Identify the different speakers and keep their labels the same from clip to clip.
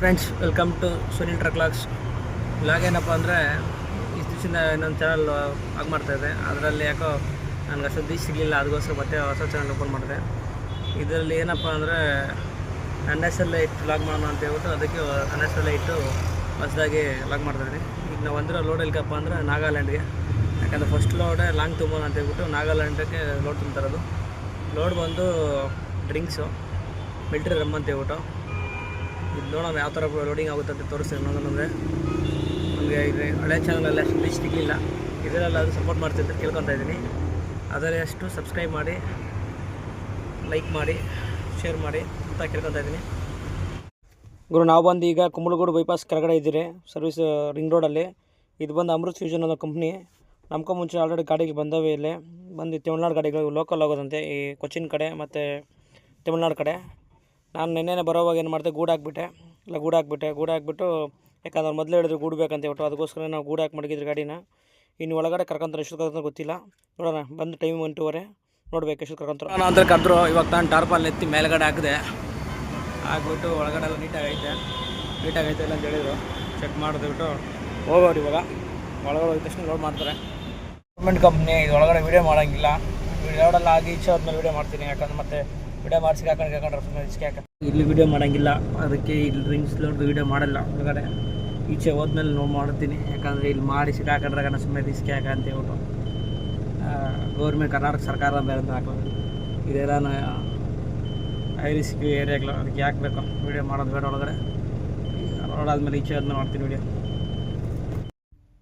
Speaker 1: Friends welcome to Sunil truck logs ಇವಾಗ ಏನಪ್ಪ ಅಂದರೆ ದಿವಸದಿಂದ ಇನ್ನೊಂದು ಚಾನಲ್ ಆಗ್ ಮಾಡ್ತಾಯಿದ್ದೆ ಅದರಲ್ಲಿ ಯಾಕೋ ನನಗೆ ಅಷ್ಟು ದಿವಸ ಸಿಗಲಿಲ್ಲ ಅದಕ್ಕೋಸ್ಕರ ಮತ್ತೆ ಹೊಸ ಚಾನಲ್ ಓಪನ್ ಮಾಡಿದೆ. ಇದರಲ್ಲಿ ಏನಪ್ಪ ಅಂದರೆ ನನ್ನ ಹೆಸರಲ್ಲೇ ಇಟ್ಟು ಲಾಗ್ ಮಾಡೋಣ ಅಂತ ಹೇಳ್ಬಿಟ್ಟು ಅದಕ್ಕೆ ನನ್ನ ಹೆಸರಲ್ಲೇ ಇಟ್ಟು ಹೊಸದಾಗಿ ಲಾಗ್ ಮಾಡ್ತಾಯಿದ್ದೀನಿ ಈಗ ನಾವು ಬಂದಿರೋ ಲೋಡ್ ಎಲ್ಕಪ್ಪ ಅಂದರೆ ನಾಗಾಲ್ಯಾಂಡ್ಗೆ. ಯಾಕಂದರೆ ಫಸ್ಟ್ ಲೋಡೆ ಲಾಂಗ್ ತುಂಬೋಣ ಅಂತ ಹೇಳ್ಬಿಟ್ಟು ನಾಗಾಲ್ಯಾಂಡಕ್ಕೆ ಲೋಡ್ ತುಂಬ್ತಾರದು ಲೋಡ್ ಬಂದು ಡ್ರಿಂಕ್ಸು ಮಿಲ್ಟ್ರಿ ರಮ್ ಅಂತ ಹೇಳ್ಬಿಟ್ಟು. ಇದು ನೋಡೋಣ ಯಾವ ಥರ ಲೋಡಿಂಗ್ ಆಗುತ್ತೆ ಅಂತ ತೋರಿಸ್ತೀನಿ ನೋಡೋಣಂದರೆ ನಮಗೆ. ಇದು ಹಳೆ ಚಾನಲಲ್ಲಿ ಅಷ್ಟು ರೀಚ್ ಸಿಗಲಿಲ್ಲ. ಇದರಲ್ಲಿ ಅದು ಸಪೋರ್ಟ್ ಮಾಡ್ತಿದ್ದೆ ಕೇಳ್ಕೊತಾ ಇದ್ದೀನಿ. ಅದರಲ್ಲಿ ಅಷ್ಟು ಸಬ್ಸ್ಕ್ರೈಬ್ ಮಾಡಿ ಲೈಕ್ ಮಾಡಿ ಶೇರ್ ಮಾಡಿ ಅಂತ ಕೇಳ್ಕೊತಾ ಇದ್ದೀನಿ. ಗುರು, ನಾವು ಬಂದು ಈಗ ಕುಂಬಳಗೂಡು ಬೈಪಾಸ್ ಕೆಳಗಡೆ ಇದ್ದೀರಿ. ಸರ್ವಿಸ್ ರಿಂಗ್ ರೋಡಲ್ಲಿ ಇದು ಬಂದು ಅಮೃತ್ ಫ್ಯೂಷನ್ ಅನ್ನೋ ಕಂಪ್ನಿ ನಮ್ಕೊ ಮುಂಚೆ ಆಲ್ರೆಡಿ ಗಾಡಿಗೆ ಬಂದವೇ ಇಲ್ಲೇ. ಬಂದು ತಮಿಳ್ನಾಡು ಗಾಡಿಗಳು ಲೋಕಲ್ ಹೋಗೋದಂತೆ ಈ ಕೊಚ್ಚಿನ್ ಕಡೆ ಮತ್ತು ತಮಿಳ್ನಾಡು ಕಡೆ. ನಾನು ನಿನ್ನೆ ಬರೋವಾಗ ಏನು ಮಾಡಿದೆ, ಗೂಡು ಹಾಕ್ಬಿಟ್ಟೆ. ಇಲ್ಲ, ಗೂಡು ಹಾಕ್ಬಿಟ್ಟೆ. ಗೂಡು ಹಾಕ್ಬಿಟ್ಟು ಯಾಕಂದ್ರೆ ಮೊದಲೇ ಹೇಳಿದ್ರು ಗೂಡು ಬೇಕಂತ ಹೇಳ್ಬಿಟ್ಟು, ಅದಕ್ಕೋಸ್ಕರ ನಾವು ಗೂಡು ಹಾಕಿ ಮಡಗಿದ್ರು ಗಾಡಿನ. ಇನ್ನು ಒಳಗಡೆ ಕರ್ಕೊಂತಾರೆ ಎಷ್ಟು ಕರ್ಕೊಂತಾರೆ ಗೊತ್ತಿಲ್ಲ. ನೋಡೋಣ, ಬಂದು ಟೈಮ್ ಒಂಟೂವರೆ ನೋಡ್ಬೇಕು ಎಷ್ಟು ಕರ್ಕೊಂತಾರೆ. ನಾನು ಅಂದ್ರೆ ಕರೆದ್ರು, ಇವಾಗ ನಾನು ಟಾರ್ಪಲ್ ಎತ್ತಿ ಮೇಲ್ಗಡೆ ಹಾಕಿದೆ. ಹಾಕ್ಬಿಟ್ಟು ಒಳಗಡೆ ಎಲ್ಲ ನೀಟಾಗೈತೆ. ನೀಟಾಗೈತೆ ಇಲ್ಲ ಅಂತ ಹೇಳಿದ್ರು. ಚೆಕ್ ಮಾಡಿದ್ಬಿಟ್ಟು ಹೋಗೋರು ಇವಾಗ. ಒಳಗಡೆ ಹೋಗಿದ ತಕ್ಷಣ ಲೋಡ್ ಮಾಡ್ತಾರೆ. ಗೌರ್ಮೆಂಟ್ ಕಂಪ್ನಿ ಇದು ಒಳಗಡೆ ವೀಡಿಯೋ ಮಾಡೋಂಗಿಲ್ಲ. ಲೋಡೆಲ್ಲ ಆಗಿ ಈಚೆ ಆದ್ಮೇಲೆ ವೀಡಿಯೋ ಮಾಡ್ತೀನಿ. ಯಾಕಂದ್ರೆ ಮತ್ತೆ ವಿಡಿಯೋ ಮಾಡಿಸಿ ಹಾಕೊಂಡು ಹಾಕೊಂಡ್ರೆ ಸುಮ್ಮನೆ ರಿಸ್ಕ್ ಯಾಕೆ? ಇಲ್ಲಿ ವಿಡಿಯೋ ಮಾಡೋಂಗಿಲ್ಲ. ಅದಕ್ಕೆ ಇಲ್ಲಿ ರಿಂಗ್ಸ್ ಲೋಡ್ ವಿಡಿಯೋ ಮಾಡಲ್ಲ. ಒಳಗಡೆ ಈಚೆ ಹೋದ್ಮೇಲೆ ನೋಡಿ ಮಾಡ್ತೀನಿ. ಯಾಕಂದರೆ ಇಲ್ಲಿ ಮಾಡಿ ಸಿಕ್ಕಾಕೊಂಡ್ರೆ ಸುಮ್ಮನೆ ರಿಸ್ಕ್ ಯಾಕೆ ಅಂತ ಹೇಳ್ಬಿಟ್ಟು. ಗೌರ್ಮೆಂಟ್ ಕರ್ನಾಟಕ ಸರ್ಕಾರ ಬೇರೆ ಹಾಕೋದು ಇದೆಲ್ಲ ಹೈ ರಿಸ್ಕ್ ಏರಿಯಾಗಳು ಅದಕ್ಕೆ ಯಾಕೆ ಬೇಕು? ವಿಡಿಯೋ ಮಾಡೋದು ಬೇಡ ಒಳಗಡೆ. ಆದಮೇಲೆ ಈಚೆ ಆದ್ಮೇಲೆ ಮಾಡ್ತೀನಿ ವಿಡಿಯೋ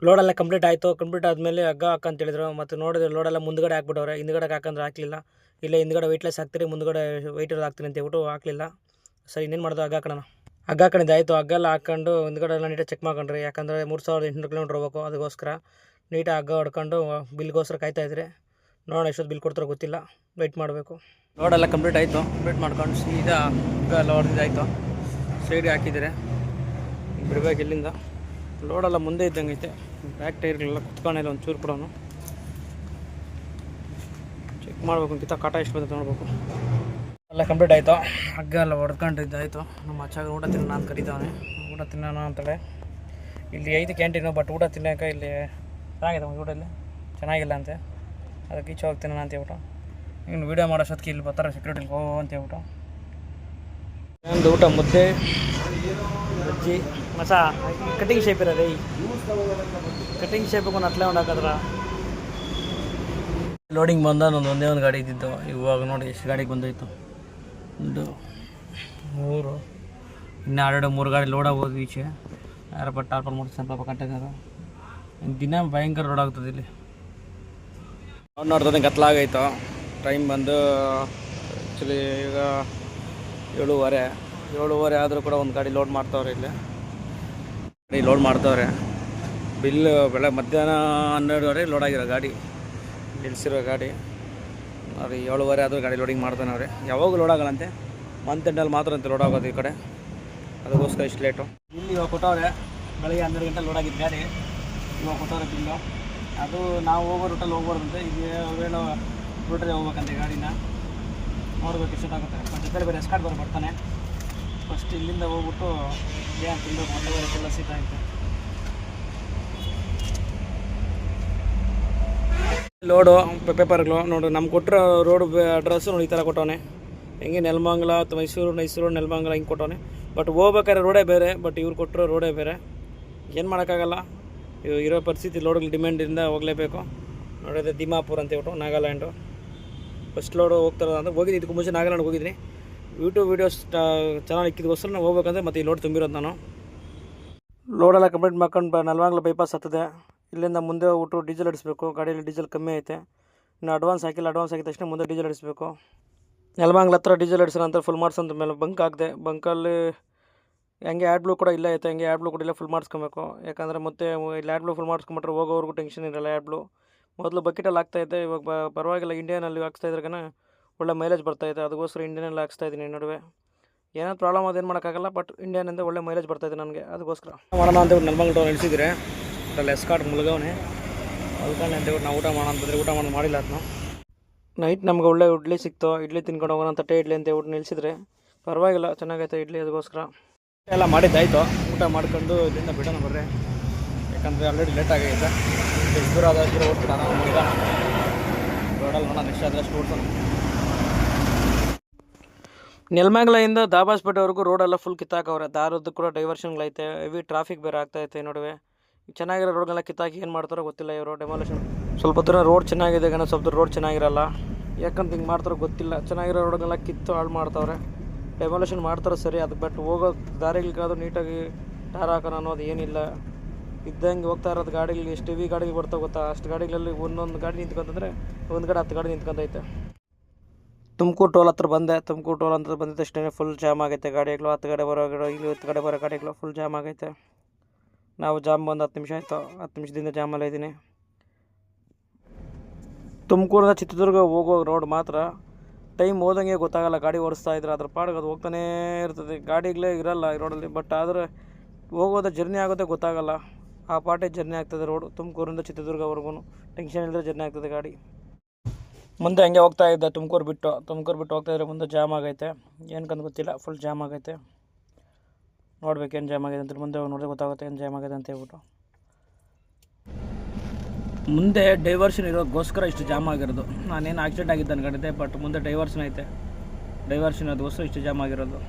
Speaker 1: ಲೋಡೆಲ್ಲ ಕಂಪ್ಲೀಟ್ ಆಯಿತು. ಕಂಪ್ಲೀಟ್ ಆದಮೇಲೆ ಹಗ್ಗ ಹಾಕಂತ ಹೇಳಿದ್ರು. ಮತ್ತು ನೋಡಿದ್ರೆ ಲೋಡೆಲ್ಲ ಮುಂದ್ಗಡೆ ಹಾಕ್ಬಿಟ್ಟವ್ರೆ. ಹಿಂದ್ಗಡೆ ಹಾಕಂದ್ರೆ ಹಾಕಲಿಲ್ಲ. ಇಲ್ಲ, ಹಿಂದ್ಗಡೆ ವೆಯ್ಟ್ಲೆಸ್ ಹಾಕ್ತೀರಿ, ಮುಂದ್ಗಡೆ ವೆಯ್ಟ್ ಹಾಕ್ತೀನಿ ಅಂತ ಹೇಳ್ಬಿಟ್ಟು ಹಾಕಲಿಲ್ಲ. ಸರಿ, ಇನ್ನೇನು ಮಾಡೋದು? ಹಗ್ಗ ಹಾಕೋಣ. ಹಗ್ಗ ಹಾಕೊಂಡಿದ್ದು, ಆಯಿತು. ಹಗ್ಗ ಎಲ್ಲ ಹಾಕೊಂಡು ಹಿಂದ್ಗಡೆ ಎಲ್ಲ ನೀಟಾಗಿ ಚೆಕ್ ಮಾಡ್ಕೊಂಡ್ರಿ. ಯಾಕಂದರೆ ಮೂರು ಸಾವಿರದ ಎಂಟುನೂರು ಕಿಲೋಮೀಟ್ರ್ ಹೋಗ್ಬೇಕು ಅದಕ್ಕೋಸ್ಕರ. ನೀಟಾಗಿ ಹಗ್ಗ ಹೊಡ್ಕೊಂಡು ಬಿಲ್ಗೋಸ್ಕರ ಕಾಯ್ತಾ ಇದ್ರಿ. ನೋಡೋಣ ಎಷ್ಟೊತ್ತು ಬಿಲ್ ಕೊಡ್ತಾರೋ ಗೊತ್ತಿಲ್ಲ. ವೆಯ್ಟ್ ಮಾಡಬೇಕು. ಲೋಡೆಲ್ಲ ಕಂಪ್ಲೀಟ್ ಆಯಿತು. ಕಂಪ್ಲೀಟ್ ಮಾಡ್ಕೊಂಡು ಸೀದಾ ಹಗ್ಗ ಎಲ್ಲ ಹೊಡೆದಿದ್ದಾಯಿತು ಸೈಡಿಗೆ ಹಾಕಿದ್ದಾರೆ. ಬಿಡಬೇಕು ಇಲ್ಲಿಂದ. ಲೋಡೆಲ್ಲ ಮುಂದೆ ಇದ್ದಂಗೆ ಐತೆ ಬ್ಯಾಕ್ ಟೈರ್ಗಳೆಲ್ಲ ಕುತ್ಕೊಂಡಿಲ್ಲ ಒಂದು ಚೂರು ಕೊಡೋನು. ಚೆಕ್ ಮಾಡಬೇಕು ಅಂತ ಕಾಟ ಎಷ್ಟು ಬಂದ ನೋಡ್ಬೇಕು. ಎಲ್ಲ ಕಂಪ್ಲೀಟ್ ಆಯಿತು. ಹಗ್ಗ ಎಲ್ಲ ಹೊಡ್ಕೊಂಡಿದ್ದಾಯಿತು ನಮ್ಮ ಅಚ್ಚಾಗ ಊಟ ತಿನ್ನ ಅಂತ ಕರಿತಾವೆ ಊಟ ತಿನ್ನೋಣ ಅಂತೇಳಿ. ಇಲ್ಲಿ ಐದು ಕ್ಯಾಂಟೀನು ಬಟ್ ಊಟ ತಿನ್ನೋಕೆ ಇಲ್ಲಿ ಚೆನ್ನಾಗಿದೆ ಊಟ ಇಲ್ಲಿ ಚೆನ್ನಾಗಿಲ್ಲ ಅಂತೆ. ಅದಕ್ಕೆ ಈಚೆ ಹೋಗಿ ತಿನ್ನೋಣ ಅಂತ ಹೇಳ್ಬಿಟ್ಟು. ಇನ್ನು ವೀಡಿಯೋ ಮಾಡೋಷ್ಟೊತ್ತಿಗೆ ಇಲ್ಲಿ ಬರ್ತಾರೆ ಸೆಕ್ಯೂರಿಟಿಗೆ ಹೋಗೋ ಅಂತ ಹೇಳ್ಬಿಟ್ಟು. ಒಂದು ಊಟ ಮುದ್ದೆ ಬಜ್ಜಿ ಮಸ ಕಟಿಂಗ್ ಶೇಪ್ ಇರೋದೇ ಕಟಿಂಗ್ ಶೇಪ್ ಒಂದು ಅಟ್ಲೆ ಲೋಡಿಂಗ್ ಬಂದ, ನಂದು ಒಂದೇ ಒಂದು ಗಾಡಿ ಇದ್ದಿದ್ದು. ಇವಾಗ ನೋಡಿ ಎಷ್ಟು ಗಾಡಿಗೆ ಬಂದೋಯ್ತು. ಒಂದು ಮೂರು, ಇನ್ನು ಎರಡು ಮೂರು ಗಾಡಿ ಲೋಡ್ ಆಗೋದು ಈಚೆ. ಯಾರಪ್ಪ ಟಾರ್ಪಲ್ ಮೂರು ಸ್ವಲ್ಪ ಕಂಟೈನರು ದಿನ ಭಯಂಕರ ಲೋಡ್ ಆಗ್ತದೆ ಇಲ್ಲಿ. ಅವ್ನು ನೋಡ್ತದೆ ಕತ್ಲಾಗೈತು ಟೈಮ್ ಬಂದು ಆ್ಯಕ್ಚುಲಿ ಈಗ ಏಳುವರೆ. ಏಳುವರೆ ಆದರೂ ಕೂಡ ಒಂದು ಗಾಡಿ ಲೋಡ್ ಮಾಡ್ತಾವ್ರೆ ಇಲ್ಲಿ. ಗಾಡಿ ಲೋಡ್ ಮಾಡ್ತವ್ರೆ. ಬಿಲ್ ಬೆಳಗ್ಗೆ ಮಧ್ಯಾಹ್ನ ಹನ್ನೆರಡುವರೆ ಲೋಡ್ ಆಗಿರೋ ಗಾಡಿ. ನಿಲ್ಸಿರೋ ಗಾಡಿ. ಅವ್ರು ಏಳುವರೆ ಆದರೂ ಗಾಡಿ ಲೋಡಿಂಗ್ ಮಾಡ್ತಾನೆ ಅವ್ರೆ. ಯಾವಾಗ ಲೋಡ್ ಮಂತ್ ಎಂಡಲ್ಲಿ ಮಾತ್ರ ಅಂತ ಲೋಡ್ ಆಗೋದು ಈ ಕಡೆ. ಅದಕ್ಕೋಸ್ಕರ ಇಷ್ಟು ಲೇಟು ಇಲ್ಲಿ ಇವಾಗ ಕೊಟ್ಟವ್ರೆ, ಬೆಳಗ್ಗೆ ಹನ್ನೆರಡು ಗಂಟೆ ಲೋಡ್ ಆಗಿದ್ದು ಗಾಡಿ. ಇವಾಗ ಕೊಟ್ಟವ್ರೆ ಬಿಲ್ಲು ಅದು ನಾವು ಹೋಗೋ ರೂಟಲ್ಲಿ ಹೋಗ್ಬಾರ್ದಂತೆ. ಈಗ ವೇಳೆ ರೂಟಲ್ಲಿ ಹೋಗ್ಬೇಕಂತೆ ಗಾಡಿನ. ನೋಡ್ಬೇಕು ಇಷ್ಟಾಗುತ್ತೆ ಜೊತೆ ಬೇರೆ ಎಸ್ಕಾಟ್ ಬರೋ ಬರ್ತಾನೆ. ಫಸ್ಟ್ ಇಲ್ಲಿಂದ ಹೋಗ್ಬಿಟ್ಟು, ಏನು ಮತ್ತೆ ಬೇರೆ ಎಲ್ಲ ಸಿಗ್ತಾಯಿತ್ತು ಲೋಡು ಪೇಪರ್ಗಳು, ನೋಡು, ನಮ್ಗೆ ಕೊಟ್ಟಿರೋ ರೋಡ್ ಅಡ್ರೆಸ್ಸು ನೋಡಿ ಈ ಥರ ಕೊಟ್ಟವನೆ. ಹೆಂಗೆ ನೆಲಮಂಗಲ ಅಥವಾ ಮೈಸೂರು ಮೈಸೂರು, ನೆಲಮಂಗಲ ಹಿಂಗೆ ಕೊಟ್ಟವನೆ. ಬಟ್ ಹೋಗ್ಬೇಕಾದ್ರೆ ರೋಡೇ ಬೇರೆ ಬಟ್ ಇವ್ರು ಕೊಟ್ಟಿರೋ ರೋಡೇ ಬೇರೆ. ಏನು ಮಾಡೋಕ್ಕಾಗಲ್ಲ. ಇವಾಗ ಇರೋ ಪರಿಸ್ಥಿತಿ ಲೋಡ್ಗಳು ಡಿಮ್ಯಾಂಡಿಂದ ಹೋಗಲೇಬೇಕು. ನೋಡಿದ್ರೆ ದಿಮಾಪುರ್ ಅಂತ ಹೇಳ್ಬಿಟ್ಟು ನಾಗಾಲ್ಯಾಂಡು. ಫಸ್ಟ್ ಲೋಡು ಹೋಗ್ತಾರ ಅಂದ್ರೆ ಹೋಗಿದ್ದು ಇದಕ್ಕೆ ಮುಂಚೆ ನಾಗಾಲ್ಯಾಂಡ್ ಹೋಗಿದ್ದೀನಿ. ಯೂಟ್ಯೂಬ್ ವೀಡಿಯೋಸ್ ಚೆನ್ನಾಗಿ ಇಕ್ಕಿದಗೋಸ್ಕರ ನಾವು ಹೋಗ್ಬೇಕಂದ್ರೆ ಮತ್ತೆ ಈ ಲೋಡ್ ತುಂಬಿರೋದು ನಾನು. ಲೋಡೆಲ್ಲ ಕಂಪ್ಲೀಟ್ ಮಾಡ್ಕೊಂಡು ನಲ್ವಾಂಗ್ಲ ಬೈಪಾಸ್ ಹತ್ತದೆ. ಇಲ್ಲಿಂದ ಮುಂದೆ ಹೋಗ್ಬಿಟ್ಟು ಡೀಸೆಲ್ ಅಡಿಸ್ಬೇಕು ಗಾಡಿಯಲ್ಲಿ ಡೀಸೆಲ್ ಕಮ್ಮಿ ಐತೆ. ಇನ್ನು ಅಡ್ವಾನ್ಸ್ ಹಾಕಿಲ್ಲ ಅಡ್ವಾನ್ಸ್ ಹಾಕಿದ ತಕ್ಷಣ ಮುಂದೆ ಡೀಸೆಲ್ ಅಡಿಸ್ಬೇಕು ನೆಲಮಂಗ್ಲ ಹತ್ರ ಡೀಸೆಲ್ ಇಡಿಸೋಣ ಅಂತ ಫುಲ್ ಮಾಡ್ಸಂತ ಮೇಲೆ ಬಂಕ್ ಹಾಕಿದೆ. ಬಂಕಲ್ಲಿ ಹೆಂಗೆ ಆ್ಯಡ್ ಬ್ಲೂ ಕೂಡ ಇಲ್ಲ ಐತೆ. ಹಂಗೆ ಆ್ಯಡ್ ಬ್ಲೂ ಕೂಡ ಇಲ್ಲ ಫುಲ್ ಮಾಡಿಸ್ಕೊಬೇಕು. ಯಾಕಂದರೆ ಮತ್ತೆ ಇಲ್ಲಿ ಆ್ಯಡ್ ಬ್ಲೂ ಫುಲ್ ಮಾಡಿಸ್ಕೊಂಬಿಟ್ರೆ ಹೋಗೋವರೆಗೂ ಟೆನ್ಷನ್ ಇರಲ್ಲ ಆ್ಯಡ್ ಬ್ಲೂ ಮೊದಲು ಬಕೆಟಲ್ಲಿ ಹಾಕ್ತಾಯಿದ್ದೆ ಇವಾಗ ಬ, ಪರವಾಗಿಲ್ಲ ಇಂಡಿಯನಲ್ಲಿ ಹಾಕ್ಸ್ತಾ ಇದ್ರಾಗನ ಒಳ್ಳೆ ಮೈಲೇಜ್ ಬರ್ತಾಯಿದೆ ಅದಕ್ಕೋಸ್ಕರ ಇಂಡಿಯನಲ್ಲಿ ಹಾಕ್ಸ್ತಾ ಇದ್ದೀನಿ ನಡುವೆ. ಏನೋ ಪ್ರಾಬ್ಲಮ್ ಅದೇನು ಮಾಡೋಕ್ಕಾಗಲ್ಲ ಬಟ್ ಇಂಡಿಯನಿಂದ ಒಳ್ಳೆ ಮೈಲೇಜ್ ಬರ್ತಾಯಿದೆ ನನಗೆ. ಅದಕ್ಕೋಸ್ಕರ. ಮಾಡೋಣ ಅಂತ ನೆಲಮಂಗ್ಲ ಇಳಿಸಿದ್ರೆ ಅದ್ರಲ್ಲಿ ಎಸ್ಕಾಟ್ ಮುಳುಗವನೆ. ಅಂತ ಹೇಳ್ಬಿಟ್ಟು ನಾವು ಊಟ ಮಾಡೋಣ ಅಂತಂದರೆ ಊಟ ಮಾಡೋದು ಮಾಡಿಲ್ಲ ಅದನ್ನ ನೈಟ್ ನಮ್ಗೆ ಒಳ್ಳೆ ಇಡ್ಲಿ ಸಿಕ್ತೋ. ಇಡ್ಲಿ ತಿನ್ಕೊಂಡು ಹೋಗೋಣ ತಟ್ಟೆ ಇಡ್ಲಿ ಅಂತ ಹೇಳ್ಬಿಟ್ಟು ನಿಲ್ಲಿಸಿದ್ರೆ ಪರವಾಗಿಲ್ಲ. ಚೆನ್ನಾಗೈತೆ ಇಡ್ಲಿ ಅದಕ್ಕೋಸ್ಕರ ಎಲ್ಲ ಮಾಡಿದ್ದಾಯ್ತು. ಊಟ ಮಾಡ್ಕೊಂಡು ಇಲ್ಲಿಂದ ಬಿಡೋಣ ಬರ್ರಿ. ಯಾಕಂದರೆ ಆಲ್ರೆಡಿ ಲೇಟ್ ಆಗೈತೆ. ದೂರ ಆದಷ್ಟು ಓಡ್ತೀನಿ ಈಗ ರೋಡಲ್ಲಿ ನೋಡೋಣ ನೆಕ್ಸ್ಟ್ ಆದಷ್ಟು ಓಡ್ತಾನೆ ನೆಲ್ಮಂಗ್ಲಿಂದ ದಾಬಾಸ್ಪೇಟೆವರೆಗೂ ರೋಡೆಲ್ಲ ಫುಲ್ ಕಿತ್ತಾಕವ್ರೆ. ದಾರದ್ದು ಕೂಡ ಡೈವರ್ಷನ್ಗಳೈತೆ ಹೆವಿ ಟ್ರಾಫಿಕ್ ಬೇರೆ ಆಗ್ತೈತೆ ನಡುವೆ. ಚೆನ್ನಾಗಿರೋ ರೋಡ್ಗೆಲ್ಲ ಕಿತ್ತಾಕಿ ಏನು ಮಾಡ್ತಾರೋ ಗೊತ್ತಿಲ್ಲ ಇವರು ಡೆಮಾಲೇಷನ್ ಸ್ವಲ್ಪ ದೂರ ರೋಡ್ ಚೆನ್ನಾಗಿದೆ ಗಣ ಸ್ವಲ್ಪ ರೋಡ್ ಚೆನ್ನಾಗಿರಲ್ಲ. ಯಾಕಂತ ಹಿಂಗೆ ಮಾಡ್ತಾರೋ ಗೊತ್ತಿಲ್ಲ. ಚೆನ್ನಾಗಿರೋ ರೋಡ್ಗೆಲ್ಲ ಕಿತ್ತು ಹಾಳು ಮಾಡ್ತಾವ್ರೆ. ಡೆಮಾಲೇಷನ್ ಮಾಡ್ತಾರೆ ಸರಿ, ಅದು ಬಟ್ ಹೋಗೋ ದಾರಿಗಳಿಗಾದ್ರೂ ನೀಟಾಗಿ ಟಾರ್ ಹಾಕೋಣ ಅನ್ನೋದು ಏನಿಲ್ಲ. ಇದ್ದಂಗೆ ಹೋಗ್ತಾ ಇರೋದು ಗಾಡಿಗಳು ಎಷ್ಟು ಹೆವಿ ಗಾಡಿಗಳು ಬರ್ತಾವೆ ಗೊತ್ತಾ? ಅಷ್ಟು ಗಾಡಿಗಳಲ್ಲಿ ಒಂದೊಂದು ಗಾಡಿ ನಿಂತ್ಕೊಂತಂದ್ರೆ ಒಂದು ಗಾಡಿ ಹತ್ತು ಗಾಡಿ ನಿಂತ್ಕೊಂತೈತೆ. ತುಮಕೂರು ಟೋಲ್ ಹತ್ರ ಬಂದೆ. ತುಮಕೂರು ಟೋಲ್ ಅಂತ ಬಂದಿದ್ದಷ್ಟೇ ಫುಲ್ ಜಾಮ್ ಆಗೈತೆ. ಗಾಡಿಗಳು ಹತ್ತು ಕಡೆ ಬರೋ ಗಾಡಿ, ಇಲ್ಲಿ ಹತ್ತು ಕಡೆ ಬರೋ ಗಾಡಿಗಳು ಫುಲ್ ಜಾಮ್ ಆಗೈತೆ. ನಾವು ಜಾಮ್ ಬಂದು ಹತ್ತು ನಿಮಿಷ ಆಯಿತು. ಹತ್ತು ನಿಮಿಷದಿಂದ ಜಾಮಲ್ಲಿ ಇದ್ದೀನಿ. ತುಮಕೂರಿಂದ ಚಿತ್ರದುರ್ಗ ಹೋಗೋ ರೋಡ್ ಮಾತ್ರ ಟೈಮ್ ಹೋದಂಗೆ ಗೊತ್ತಾಗಲ್ಲ. ಗಾಡಿ ಓಡಿಸ್ತಾ ಇದ್ರೆ ಅದ್ರ ಪಾಡಿಗೆ ಅದು ಹೋಗ್ತಾನೇ ಇರ್ತದೆ. ಗಾಡಿಗಳೇ ಇರಲ್ಲ ಈ ರೋಡಲ್ಲಿ ಬಟ್ ಆದರೆ ಹೋಗೋದ ಜರ್ನಿ ಆಗೋದೇ ಗೊತ್ತಾಗಲ್ಲ. ಆ ಪಾಟೆ ಜರ್ನಿ ಆಗ್ತದೆ ರೋಡ್ ತುಮಕೂರಿಂದ ಚಿತ್ರದುರ್ಗವರೆಗೂ. ಟೆನ್ಷನ್ ಇಲ್ಲದೆ ಜರ್ನಿ ಆಗ್ತದೆ ಗಾಡಿ. ಮುಂದೆ ಹಂಗೆ ಹೋಗ್ತಾ ಇದ್ದೆ ತುಮಕೂರು ಬಿಟ್ಟು. ತುಮಕೂರು ಬಿಟ್ಟು ಹೋಗ್ತಾ ಇದ್ರೆ ಮುಂದೆ ಜಾಮ್ ಆಗೈತೆ. ಏನಕ್ಕಂತ ಗೊತ್ತಿಲ್ಲ ಫುಲ್ ಜಾಮ್ ಆಗೈತೆ. ನೋಡ್ಬೇಕು ಏನು ಜಾಮ್ ಆಗಿದೆ ಅಂತ ಮುಂದೆ ನೋಡಿದ್ರೆ ಗೊತ್ತಾಗುತ್ತೆ ಏನು ಜಾಮ್ ಆಗಿದೆ ಅಂತ ಹೇಳ್ಬಿಟ್ಟು. ಮುಂದೆ ಡೈವರ್ಷನ್ ಇರೋದಕ್ಕೋಸ್ಕರ ಇಷ್ಟು ಜಾಮ್ ಆಗಿರೋದು. ನಾನೇನು ಆಕ್ಸಿಡೆಂಟ್ ಆಗಿದ್ದೆ ಅನ್ಕೊಂಡಿದ್ದೆ ಬಟ್ ಮುಂದೆ ಡೈವರ್ಷನ್ ಐತೆ. ಡೈವರ್ಷನ್ ಅದಕ್ಕೋಸ್ಕರ ಇಷ್ಟು ಜಾಮ್ ಆಗಿರೋದು.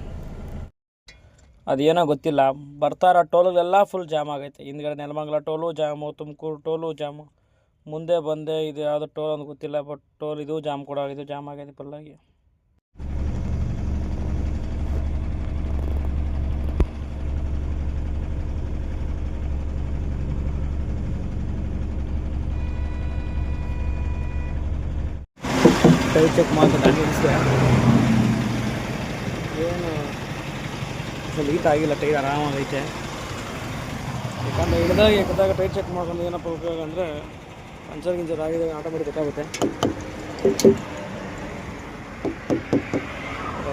Speaker 1: ಅದೇನೋ ಗೊತ್ತಿಲ್ಲ. ಬರ್ತಾರ ಟೋಲಲ್ಲೆಲ್ಲ ಫುಲ್ ಜಾಮ್ ಆಗೈತೆ. ಹಿಂದ್ಗಡೆ Nelamangala toll jam Tumakuru toll jam ಮುಂದೆ ಬಂದೆ ಇದು ಯಾವುದೋ ಟೋಲ್ ಅಂತ ಗೊತ್ತಿಲ್ಲ ಬಟ್ ಟೋಲ್ ಇದು ಜಾಮ್ ಕೂಡ ಇದು ಜಾಮ್ ಆಗೈತೆ ಫುಲ್ಲಾಗಿ ಟೈರ್ ಚೆಕ್ ಮಾಡ್ತಾ ಗಾಡಿ ಏನು? ಸ್ವಲ್ಪ ಈಟ್ ಆಗಿಲ್ಲ ಟೈರ್ ಆರಾಮಾಗೈತೆ. ಯಾಕಂದರೆ ಹಿಡಿದಾಗ ಎಕ್ಕದಾಗ ಟೈರ್ ಚೆಕ್ ಮಾಡ್ಕೊಂಡು ಏನಪ್ಪ ಉಪಯೋಗ ಅಂದರೆ ಪಂಚರ್ ಗಿಂಚರ್ ಆಗಿದೆ ಆಟೋಮೆಟಿಕ್ ಗೊತ್ತಾಗುತ್ತೆ.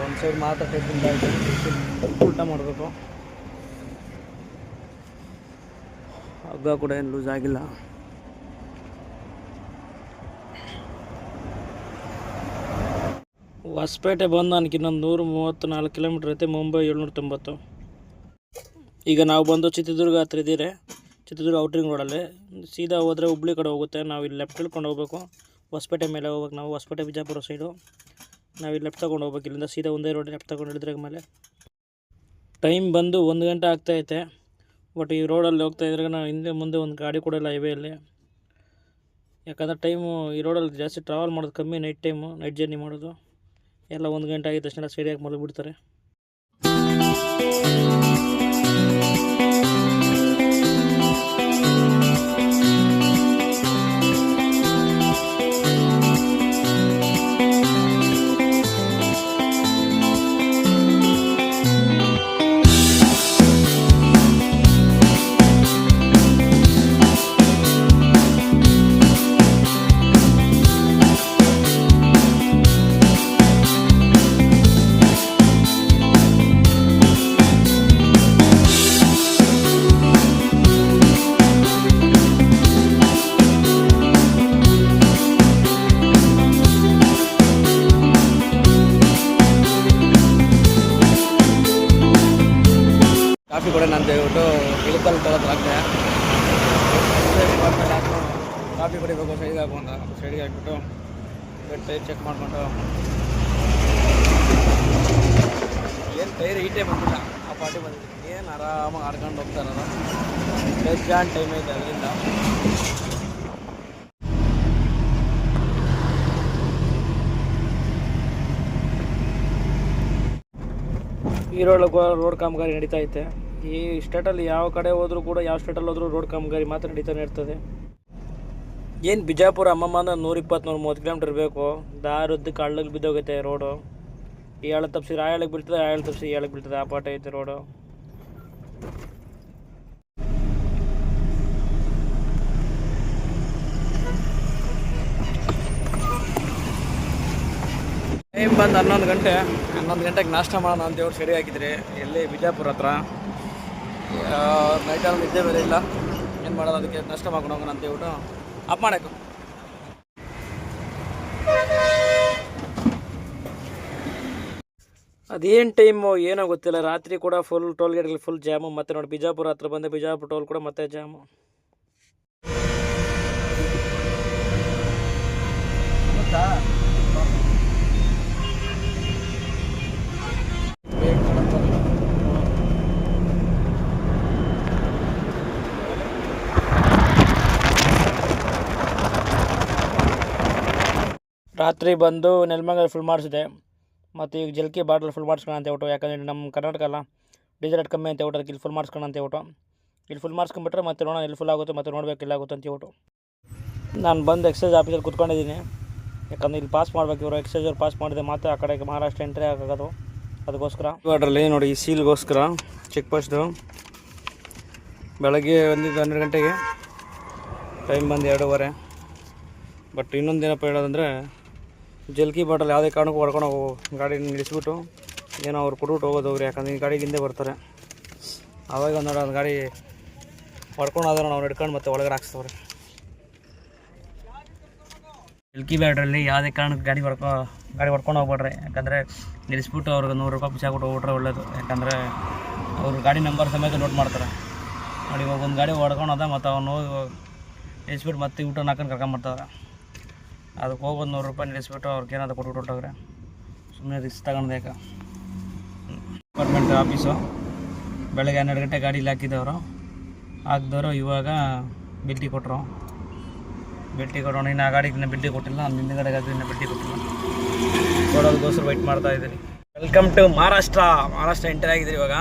Speaker 1: ಒಂದು ಸೈಡ್ ಮಾತ್ರ ಟೈರ್ ಆಯಿತು ಮಾಡಬೇಕು. ಹಗ್ಗ ಕೂಡ ಏನು ಲೂಸ್ ಆಗಿಲ್ಲ. ಹೊಸಪೇಟೆ ಬಂದು ನನಗೆ ಇನ್ನೊಂದು ನೂರು ಮೂವತ್ತು ನಾಲ್ಕು ಕಿಲೋಮೀಟ್ರ್ ಐತೆ, ಮುಂಬೈ ಏಳ್ನೂರ ತೊಂಬತ್ತು. ಈಗ ನಾವು ಬಂದು ಚಿತ್ರದುರ್ಗ ಹತ್ರ ಇದ್ದೀರಿ, ಚಿತ್ರದುರ್ಗ ಔಟ್ರಿಂಗ್ ರೋಡಲ್ಲಿ ಸೀದಾ ಹೋದರೆ ಹುಬ್ಳಿ ಕಡೆ ಹೋಗುತ್ತೆ, ನಾವು ಇಲ್ಲಿ ಲೆಫ್ಟ್ ಹಿಡ್ಕೊಂಡು ಹೋಗ್ಬೇಕು. ಹೊಸಪೇಟೆ ಮೇಲೆ ಹೋಗ್ಬೇಕು ನಾವು, ಹೊಸಪೇಟೆ ಬಿಜಾಪುರ ಸೈಡು ನಾವು ಇಲ್ಲಿ ಲೆಫ್ಟ್ ತೊಗೊಂಡು ಹೋಗ್ಬೇಕು, ಇಲ್ಲಿಂದ ಸೀದಾ ಒಂದೇ ರೋಡ್ ಲೆಫ್ಟ್ ತೊಗೊಂಡು ಹಿಡಿದ್ರೆ ಮೇಲೆ. ಟೈಮ್ ಬಂದು ಒಂದು ಗಂಟೆ ಆಗ್ತಾಯಿದೆ ಬಟ್ ಈ ರೋಡಲ್ಲಿ ಹೋಗ್ತಾ ಇದ್ರೆ ನಾವು ಹಿಂದೆ ಮುಂದೆ ಒಂದು ಗಾಡಿ ಕೂಡ ಇಲ್ಲ ಹೈವೇಯಲ್ಲಿ ಯಾಕಂದರೆ ಟೈಮು ಈ ರೋಡಲ್ಲಿ ಜಾಸ್ತಿ ಟ್ರಾವೆಲ್ ಮಾಡೋದು ಕಮ್ಮಿ ನೈಟ್ ಟೈಮು ನೈಟ್ ಜರ್ನಿ ಮಾಡೋದು. ಎಲ್ಲ ಒಂದು ಗಂಟೆ ಆಗಿದ ತಕ್ಷಣ ಸೈಡಿಯಾಗಿ ಮಲಗಿ ದಯವಿಟ್ಟು ಇಳಕಲ್ ಹಾಕ್ತೆ ಕಾಫಿ ಕುಡಿಬೇಕು ಸೈಡ್ ಹಾಕೊಂಡು. ಸೈಡ್ಗೆ ಹಾಕ್ಬಿಟ್ಟು ಟೈರ್ ಚೆಕ್ ಮಾಡಿಕೊಂಡು. ಏನು ಟೈರ್ ಈಟೇ ಬಂದಿಲ್ಲ ಆ ಪಾರ್ಟಿ ಬಂದಿದೆ ಏನು ಆರಾಮಾಗಿ ಆಡ್ಕೊಂಡು ಹೋಗ್ತಾರಲ್ಲ ಬೇಜಾನ್ ಟೈಮ್ ಐತೆ ಅದರಿಂದ ಈರೋಡ್ ರೋಡ್ ರೋಡ್ ಕಾಮಗಾರಿ ನಡೀತಾ ಐತೆ. ಈ ಸ್ಟೇಟಲ್ಲಿ ಯಾವ ಕಡೆ ಹೋದರೂ ಕೂಡ ಯಾವ ಸ್ಟೇಟಲ್ಲಿ ಹೋದರೂ ರೋಡ್ ಕಾಮಗಾರಿ ಮಾತ್ರ ನಡೀತಾನೆ ಇರ್ತದೆ. ಏನು ಬಿಜಾಪುರ ಅಮ್ಮಮ್ಮ ಅಂದ್ರೆ ನೂರ ಇಪ್ಪತ್ತು ನೂರ ಮೂವತ್ತು ಕಿಲೋಮೀಟ್ರ್ ಬೇಕು. ದಾರದ್ದು ಕಳ್ಳಗೆ ಬಿದ್ದೋಗೈತೆ ರೋಡು ಈ ತಪ್ಪಿಸಿ ಆ ಹಳ್ಳಕ್ಕೆ ಬೀಳ್ತದೆ ಆ ತಪ್ಸಿ ತಪ್ಪಿಸಿ ಈ ಹಳ್ಳಕ್ಕೆ ಬೀಳ್ತದೆ, ಆ ಪಾಠ ಐತೆ ರೋಡು ಟೈಮ್ ಬಂದು ಹನ್ನೊಂದು ಗಂಟೆ. ಹನ್ನೊಂದು ಗಂಟೆಗೆ ನಾಷ್ಟ ಮಾಡೋಣ ಅಂತ ಹೇಳಿ ಸರಿ ಹಾಕಿದ್ರಿ, ಎಲ್ಲಿ ಬಿಜಾಪುರ ಹತ್ರ? ನೈಟಲ್ಲಿ ನಿದ್ದೆ ಬೇರೆ ಇಲ್ಲ. ಏನು ಮಾಡೋದು ಅದಕ್ಕೆ ನಷ್ಟ ಮಾಡ್ಕೊಂಡು ಹೋಗೋಣ ಅಂತ ಹೇಳ್ಬಿಟ್ಟು ಅಪ್ ಮಾಡಬೇಕು ಅದೇನು ಟೈಮು ಏನೋ ಗೊತ್ತಿಲ್ಲ. ರಾತ್ರಿ ಕೂಡ ಫುಲ್ ಟೋಲ್ ಗೇಟ್ಗಳು ಫುಲ್ ಜಾಮು ಮತ್ತೆ ನೋಡಿ ಬಿಜಾಪುರ ಹತ್ರ ಬಂದೆ. ಬಿಜಾಪುರ ಟೋಲ್ ಕೂಡ ಮತ್ತೆ ಜಾಮು ರಾತ್ರಿ ಬಂದು ನೆಲಮಂಗಲ ಫುಲ್ ಮಾಡಿಸಿದೆ. ಮತ್ತು ಈಗ ಜಲ್ಕಿ ಬಾಟಲ್ ಫುಲ್ ಮಾಡಿಸ್ಕೊಳ ಅಂತ ಹೇಳ್ಬಿಟ್ಟು, ಯಾಕಂದರೆ ನಮ್ಮ ಕರ್ನಾಟಕ ಅಲ್ಲ ಡೀಸೆಲ್ ಕಮ್ಮಿ ಅಂತ ಹೇಳ್ಬಿಟ್ಟು ಅದಕ್ಕೆ ಇಲ್ಲಿ ಫುಲ್ ಮಾಡಿಸ್ಕೊಳ ಅಂತ ಹೇಳ್ಬಿಟ್ಟು. ಇಲ್ಲಿ ಫುಲ್ ಮಾಡಿಸ್ಕೊಂಬಿಟ್ರೆ ಮತ್ತೆ ನೋಡೋಣ ಇಲ್ಲಿ ಫುಲ್ ಆಗುತ್ತೆ, ಮತ್ತೆ ನೋಡ್ಬೇಕು ಇಲ್ಲ ಆಗುತ್ತೆ ಅಂತ ಹೇಳ್ಬಿಟ್ಟು. ನಾನು ಬಂದು ಎಕ್ಸೈಸ್ ಆಫೀಸಲ್ಲಿ ಕುತ್ಕೊಂಡಿದ್ದೀನಿ. ಯಾಕಂದ್ರೆ ಇಲ್ಲಿ ಪಾಸ್ ಮಾಡಬೇಕು ಇವರು ಎಕ್ಸೈಸ್ ಅವ್ರು ಪಾಸ್ ಮಾಡಿದೆ ಮಾತ್ರ ಆ ಕಡೆಗೆ ಮಹಾರಾಷ್ಟ್ರ ಎಂಟ್ರಿ ಆಗೋದು. ಅದಕ್ಕೋಸ್ಕರ. ಅದರಲ್ಲಿ ನೋಡಿ, ಈ ಸೀಲ್ಗೋಸ್ಕರ ಚೆಕ್ ಪೋಸ್ಟು ಬೆಳಗ್ಗೆ ಒಂದಿದ್ದು ಹನ್ನೆರಡು ಗಂಟೆಗೆ. ಟೈಮ್ ಬಂದು ಎರಡೂವರೆ. ಬಟ್ ಇನ್ನೊಂದು ಏನಪ್ಪ ಹೇಳೋದಂದರೆ ಜಲ್ಕಿ ಬಾಟಲ್ ಯಾವುದೇ ಕಾರಣಕ್ಕೂ ಹೊಡ್ಕೊಂಡು ಹೋಗೋ. ಗಾಡಿ ನಿಲ್ಲಿಸ್ಬಿಟ್ಟು ಏನೋ ಅವ್ರು ಕೊಟ್ಬಿಟ್ಟು ಹೋಗೋದು ಅವ್ರು. ಯಾಕಂದ್ರೆ ಈ ಗಾಡಿಗೆ ಹಿಂದೆ ಬರ್ತಾರೆ. ಆವಾಗ ಒಂದು ಒಂದು ಗಾಡಿ ಹೊಡ್ಕೊಂಡು ಆದ್ರೆ ನಾವು ಹಿಡ್ಕೊಂಡು ಮತ್ತೆ ಒಳಗಡೆ ಹಾಕ್ಸ್ತವ್ರೆ. ಜಲ್ಕಿ ಬ್ಯಾಡ್ರಲ್ಲಿ ಯಾವುದೇ ಕಾರಣಕ್ಕೆ ಗಾಡಿ ಹೊಡ್ಕೊ, ಗಾಡಿ ಹೊಡ್ಕೊಂಡು ಹೋಗ್ಬೇಡ್ರಿ. ಯಾಕಂದರೆ ನಿಲ್ಲಿಸ್ಬಿಟ್ಟು ಅವ್ರಿಗೆ ನೂರು ರೂಪಾಯಿ ಬಿಸಾಕ್ಬಿಟ್ಟು ಹೋಗ್ಬಿಟ್ರೆ ಒಳ್ಳೇದು. ಯಾಕಂದರೆ ಅವ್ರ ಗಾಡಿ ನಂಬರ್ ಸಮೇತ ನೋಟ್ ಮಾಡ್ತಾರೆ. ನೋಡಿ, ಇವಾಗ ಒಂದು ಗಾಡಿ ಹೊಡ್ಕೊಂಡು ಅದ ಮತ್ತು ಅವನು ನಿಲ್ಲಿಸ್ಬಿಟ್ಟು ಮತ್ತೆ ಊಟ ಹಾಕೊಂಡು ಕರ್ಕೊಂಬರ್ತಾರೆ ಅದಕ್ಕೆ ಹೋಗೋದು ನೂರು ರೂಪಾಯಿ ನಿಲ್ಲಿಸ್ಬಿಟ್ಟು ಅವ್ರಿಗೆ ಏನಾದ್ರು ಕೊಟ್ಬಿಟ್ಟು ಸುಮ್ಮನೆ ರಿಸ್ಕ್ ತಗೊಂಡು ಯಾಕೆ? ಡಿಪಾರ್ಟ್ಮೆಂಟ್ ಆಫೀಸು ಬೆಳಗ್ಗೆ ಹನ್ನೆರಡು ಗಂಟೆ ಗಾಡೀಲಿ ಹಾಕಿದವರು ಹಾಕಿದವರು ಇವಾಗ ಬಿಲ್ಟಿ ಕೊಟ್ಟರು ಬಿಲ್ಟಿ ಕೊಡೋಣ, ಇನ್ನು ಆ ಗಾಡಿಗೆ ಇನ್ನೂ ಬಿಲ್ಟಿ ಕೊಟ್ಟಿಲ್ಲ ಹಿಂದ್ಗಡೆ ಗಾಡಿ ಇನ್ನೂ ಬಿಲ್ಟಿ ಕೊಟ್ಟಿಲ್ಲ. ಕೊಡೋದಕ್ಕೋಸ್ಕರ ವೆಯ್ಟ್ ಮಾಡ್ತಾ ಇದ್ದೀನಿ. Welcome to Maharashtra Maharashtra enter ಆಗಿದ್ದೀರಿ ಇವಾಗ.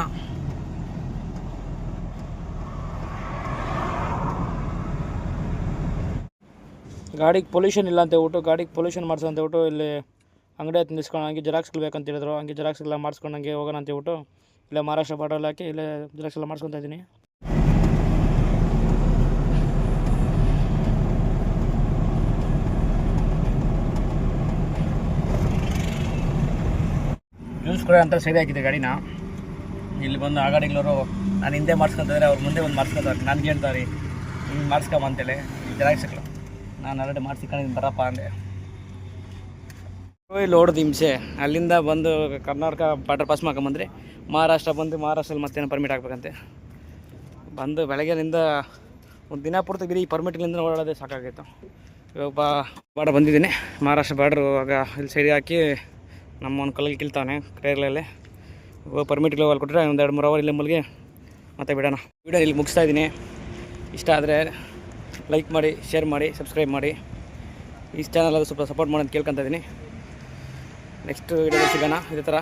Speaker 1: ಗಾಡಿಗೆ ಪೊಲ್ಯೂಷನ್ ಇಲ್ಲ ಅಂತ ಹೇಳ್ಬಿಟ್ಟು, ಗಾಡಿಗೆ ಪೊಲ್ಯೂಷನ್ ಮಾಡಿಸೋ ಅಂತ ಹೇಳ್ಬಿಟ್ಟು ಇಲ್ಲಿ ಅಂಗಡಿ ಹತ್ತು ನಿಲ್ಸ್ಕೊಂಡು ಹಂಗೆ ಜೆರಾಕ್ಸ್ಗಳು ಬೇಕಂತ ಹೇಳಿದ್ರು. ಹಂಗೆ ಜೆರಾಕ್ಸ್ ಎಲ್ಲ ಮಾಡಿಸ್ಕೊಂಡು ಹಂಗೆ ಹೋಗೋಣ ಅಂತ ಹೇಳ್ಬಿಟ್ಟು ಇಲ್ಲೇ ಮಹಾರಾಷ್ಟ್ರ ಬಾರ್ಡರ್ ಹಾಕಿ ಇಲ್ಲೇ ಜೆರಾಕ್ಸ್ ಎಲ್ಲ ಮಾಡಿಸ್ಕೊತಾ ಇದ್ದೀನಿ. ಜ್ಯೂಸ್ ಕೂಡ ಅಂತ ಸೈಡ್ ಹಾಕಿದೆ ಗಾಡಿನ. ಇಲ್ಲಿ ಬಂದು ಆ ಗಾಡಿಗಳವರು, ನಾನು ಹಿಂದೆ ಮಾಡಿಸ್ಕೊಂತಿದ್ರೆ ಅವ್ರು ಮುಂದೆ ಒಂದು ಮಾಡ್ಸ್ಕೊತಾರೆ ನನಗೆ ಹೇಳ್ತಾರೆ, ಹಿಂಗೆ ಮಾಡಿಸ್ಕೊಂಬಂತೇಳಿ ಜೆರಾಕ್ಸ್ಗಳು ನಾನು ಆಲ್ರೆಡಿ ಮಾಡ್ಸಿಕೊಂಡು ಬರಪ್ಪ ಅಂದೆ. ಇಲ್ಲಿ ಹೊಡೆದು ಹಿಂಸೆ ಅಲ್ಲಿಂದ ಬಂದು ಕರ್ನಾಟಕ ಬಾರ್ಡರ್ ಪಾಸ್ ಮಾಡ್ಕೊಂಬಂದ್ರೆ. ಮಹಾರಾಷ್ಟ್ರ ಬಂದು ಮಹಾರಾಷ್ಟ್ರಲ್ಲಿ ಮತ್ತೇನು ಪರ್ಮಿಟ್ ಹಾಕ್ಬೇಕಂತೆ? ಬಂದು ಬೆಳಗ್ಗೆನಿಂದ ಒಂದು ದಿನ ಪೂರ್ತಿ ಬಿರಿ ಈ ಪರ್ಮಿಟ್ಲಿಂದ ಓಡಾಡೋದೇ ಸಾಕಾಗಿತ್ತು ಇವಾಗ ಬಾ ಬಾರ್ಡರ್ ಬಂದಿದ್ದೀನಿ. ಮಹಾರಾಷ್ಟ್ರ ಬಾರ್ಡ್ರು ಇವಾಗ ಇಲ್ಲಿ ಸೈಡ್ ಹಾಕಿ ನಮ್ಮ ಒಂದು ಕಲ್ಲಲ್ಲಿ ಕಿಲ್ತಾನೆ ಪರ್ಮಿಟ್ ಇವಾಗ ಪರ್ಮಿಟ್ ಅಲ್ಲಿ ಕೊಟ್ಟರೆ ಒಂದು ಎರಡು ಮೂರು ಅವರ್ ಇಲ್ಲಿ ಮುಲ್ಗೆ ಮತ್ತೆ ಬಿಡೋಣ. ವಿಡಿಯೋ ಇಲ್ಲಿ ಮುಗಿಸ್ತಾ ಇದ್ದೀನಿ. ಇಷ್ಟ ಆದರೆ ಲೈಕ್ ಮಾಡಿ ಶೇರ್ ಮಾಡಿ ಸಬ್ಸ್ಕ್ರೈಬ್ ಮಾಡಿ. ಈ ಚಾನಲ್ ಅದು ಸ್ವಲ್ಪ ಸಪೋರ್ಟ್ ಮಾಡಿ ಅಂತ ಕೇಳ್ಕೊತಾ ಇದ್ದೀನಿ ನೆಕ್ಸ್ಟ್ ವಿಡಿಯೋದಲ್ಲಿ ಸಿಗೋಣ, ಇದೇ ಥರ